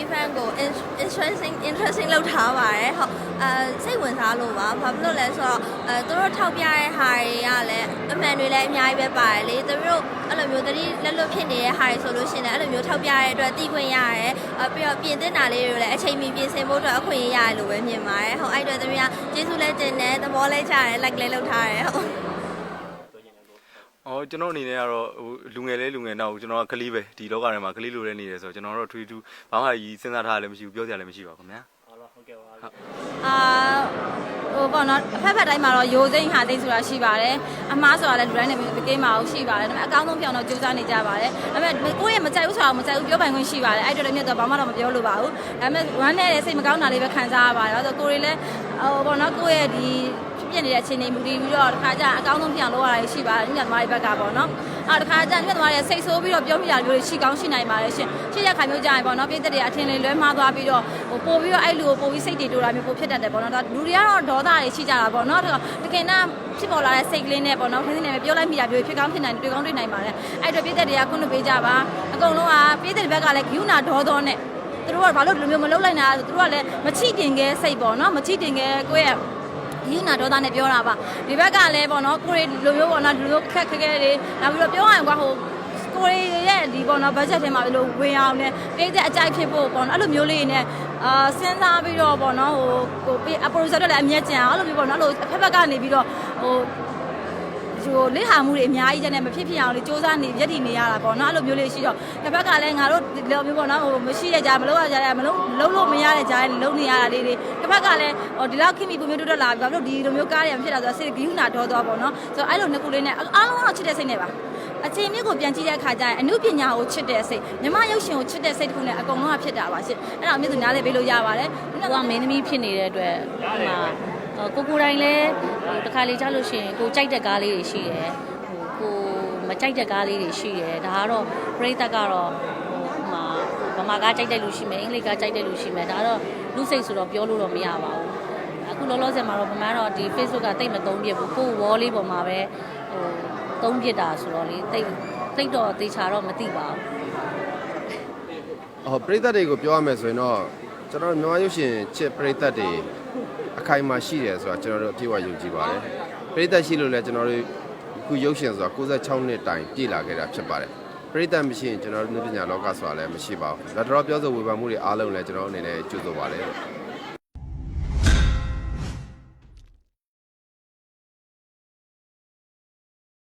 event ကို in- interesting interesting လုပ်ထားပါတယ်ဟုတ်အဲစိတ်ဝင်စားလို့ပါဘာဖြစ်လို့လဲဆိုတော့အဲသူတို့ထောက်ပြတဲ့ဟာတွေကလည်းအမှန်တွေလည်းအများကြီးပဲပါတယ်လေသူတို့အဲ့လိုမျိုးတတိလက်လွတ်ဖြစ်နေတဲ့ဟာတွေဆိုလို့ရှိရင်လည်းအဲ့လိုမျိုးထောက်ပြရတဲ့အတွက်သိခွင့်ရတယ်အဲပြီးတော့ပြင်သစ်တာလေးတွေကိုလည်းအချိန်မီပြင်ဆင်ဖို့အတွက်အခွင့်အရေးရတယ်လို့ပဲမြင်ပါတယ်ဟုတ်အဲ့အတွက်သမီးကကျေးဇူးလည်းတင်တယ်သဘောလည်းချတယ် like လည်းလုပ်ထားတယ်ဟုတ် အော်ကျွန်တော်အနေနဲ့ကတော့ဟိုလူငယ်လေးလူငယ်နောက်ကျွန်တော်ကကလေးပဲဒီလောကထဲမှာကလေးလိုလည်းနေတယ်ဆိုတော့ကျွန်တော်တို့ထွေးထူးဘာမှကြီးစဉ်းစားထားရလည်းမရှိဘူးပြောစရာလည်းမရှိပါဘူးခင်ဗျာအာဟိုပေါ့နော်အဖက်ဖက်တိုင်းမှာတော့ယိုစိမ့်ဟာသိမ့်ဆိုတာရှိပါတယ်အမားဆိုတာလည်းလူတိုင်းနဲ့မကိမှာအောင်ရှိပါတယ်ဒါပေမဲ့အကောင်းဆုံးပြောင်းတော့ကြိုးစားနေကြပါတယ်ဒါပေမဲ့ကိုယ့်ရဲ့မကြိုက်ဘူးဆိုတာကိုမကြိုက်ဘူးပြောပိုင်ခွင့်ရှိပါတယ်အဲ့အတွက်လည်းမြတ်တော့ဘာမှတော့မပြောလို့ပါဘူးဒါပေမဲ့ဝမ်းနဲ့စိတ်မကောင်းတာလေးပဲခံစားရပါတယ်ဆိုတော့ကိုယ်တွေလည်းဟိုပေါ့နော်ကိုယ့်ရဲ့ဒီ ဖြစ်ပြနေတဲ့အခြေအနေမူတည်ပြီးတော့တခါကျအကောင်းဆုံးပြောင်းလို့ရတာရှိပါတယ်ညသမားတွေဘက်ကပေါ့နော်အော်တခါကျညသမားတွေစိတ်ဆိုးပြီးတော့ပြောမိတာမျိုးတွေရှိကောင်းရှိနိုင်ပါတယ်ရှင်ရှိတဲ့ခါမျိုးကြရင်ပေါ့နော်ပြည်သက်တွေအထင်လေးလွဲမှားသွားပြီးတော့ဟိုပို့ပြီးတော့အဲ့လူကိုပို့ပြီးစိတ်တွေတိုးတာမျိုးပို့ဖြစ်တတ်တယ်ပေါ့နော်ဒါလူတွေကတော့ဒေါသတွေရှိကြတာပေါ့နော်ဒါတကယ်နာဖြစ်ပေါ်လာတဲ့စိတ်ကလေးနဲ့ပေါ့နော်ခင်းစင်းနဲ့ပြောလိုက်မိတာမျိုးဖြစ်ကောင်းဖြစ်နိုင်တွေ့ကောင်းတွေ့နိုင်ပါတယ်အဲ့အတွက်ပြည်သက်တွေကခွင့်လွှတ်ပေးကြပါအကုန်လုံးကပြည်သက်တွေဘက်ကလည်းဂယုဏဒေါသောနဲ့သူတို့ကဘာလို့ဒီလိုမျိုးမလုပ်လိုက်နိုင်လဲဆိုသူတို့ကလည်းမချိတင်ခဲစိတ်ပေါ့နော်မချိတင်ခဲကိုယ့်ရဲ့ ယူနာဒေါသနဲ့ပြောတာပါဒီဘက်ကလည်းပေါ့နော်ကိုရီလိုမျိုးပေါ့နော်ဒီလိုခက်ခက်ခဲတွေနောက်ပြီးတော့ပြောရရင်ကွာဟိုကိုရီရဲ့ဒီပေါ့နော်ဘတ်ဂျက်ထဲမှာဘယ်လိုဝင်အောင်လဲပြည်သက်အကြိုက်ဖြစ်ဖို့ပေါ့နော်အဲ့လိုမျိုးလေးနဲ့အာစဉ်းစားပြီးတော့ပေါ့နော်ဟိုဟိုအပရိုဂျက်တွေလည်းအမြဲကြံအောင်အဲ့လိုမျိုးပေါ့နော်အဲ့လိုအဖက်ဖက်ကနေပြီးတော့ဟို ဟိုလစ်ဟာမှုတွေအများကြီးတဲ့နဲ့မဖြစ်ဖြစ်အောင်လေစူးစမ်းနေရက်တည်နေရတာပေါ့နော်အဲ့လိုမျိုးလေးရှိတော့တစ်ဖက်ကလည်းငါတို့ဒီလိုမျိုးပေါ့နော်ဟိုမရှိတဲ့ကြားမလုပ်ရကြတဲ့မလုပ်လုပ်လို့မရတဲ့ကြားလုံနေရတာလေးတွေတစ်ဖက်ကလည်းဟိုဒီလောက်ခင်မီပုံမျိုးတိုးတက်လာပြီဘာလို့ဒီလိုမျိုးကားတွေမဖြစ်တာဆိုတော့စိတ်ဂိူးနာဒေါ်သွားပေါ့နော်ဆိုတော့အဲ့လိုနှစ်ခုလေးနဲ့အားလုံးကတော့ချစ်တဲ့စိတ်နဲ့ပါအချိန်မြင့်ကိုပြန်ကြည့်တဲ့အခါကျရင်အမှုပညာကိုချစ်တဲ့စိတ်မြမရုပ်ရှင်ကိုချစ်တဲ့စိတ်တစ်ခုနဲ့အကုန်လုံးကဖြစ်တာပါရှင့်အဲ့ဒါအမြင့်သူနားလည်းပေးလို့ရပါတယ်ကိုကမင်းသမီးဖြစ်နေတဲ့အတွက်ဟိုမှာဟို ကိုကိုယ်တိုင်လည်းဟိုတစ်ခါလေကြားလို့ရှိရင်ကိုကြိုက်တဲ့ကားလေးတွေရှိတယ်ဟိုကိုမကြိုက်တဲ့ကားလေးတွေရှိတယ်ဒါကတော့ပြိသက်ကတော့ဟိုမှာဗမာကားကြိုက်တဲ့လူရှိမယ်အင်္ဂလိပ်ကားကြိုက်တဲ့လူရှိမယ်ဒါကတော့လူစိတ်ဆိုတော့ပြောလို့တော့မရပါဘူးအခုလောလောဆယ်မှာတော့ဗမာတော့ဒီ Facebook ကတိတ်မသုံးပြဘူးကိုယ် wall လေးပေါ်မှာပဲဟိုသုံးပြတာဆိုတော့လေတိတ်တိတ်တော့သေချာတော့မသိပါဘူးဟောပရိသတ်တွေကိုပြောရမယ်ဆိုရင်တော့ကျွန်တော်တို့မြန်မာရုပ်ရှင်ချစ်ပရိသတ်တွေ အခိုင်အမာရှိတယ်ဆိုတာကျွန်တော်တို့အပြည့်အဝယုံကြည်ပါတယ်ပရိသတ်ရှိလို့လည်းကျွန်တော်တို့အခုရုပ်ရှင်ဆိုတာ96နှစ်တိုင်ပြည့်လာခဲ့တာဖြစ်ပါတယ်ပရိသတ်မရှိရင်ကျွန်တော်တို့လူပညာလောကဆိုတာလည်းမရှိပါဘူးလက်တော်ပြောဆိုဝေဖန်မှုတွေအားလုံးလည်းကျွန်တော်အနေနဲ့ကြိုးဆိုပါတယ်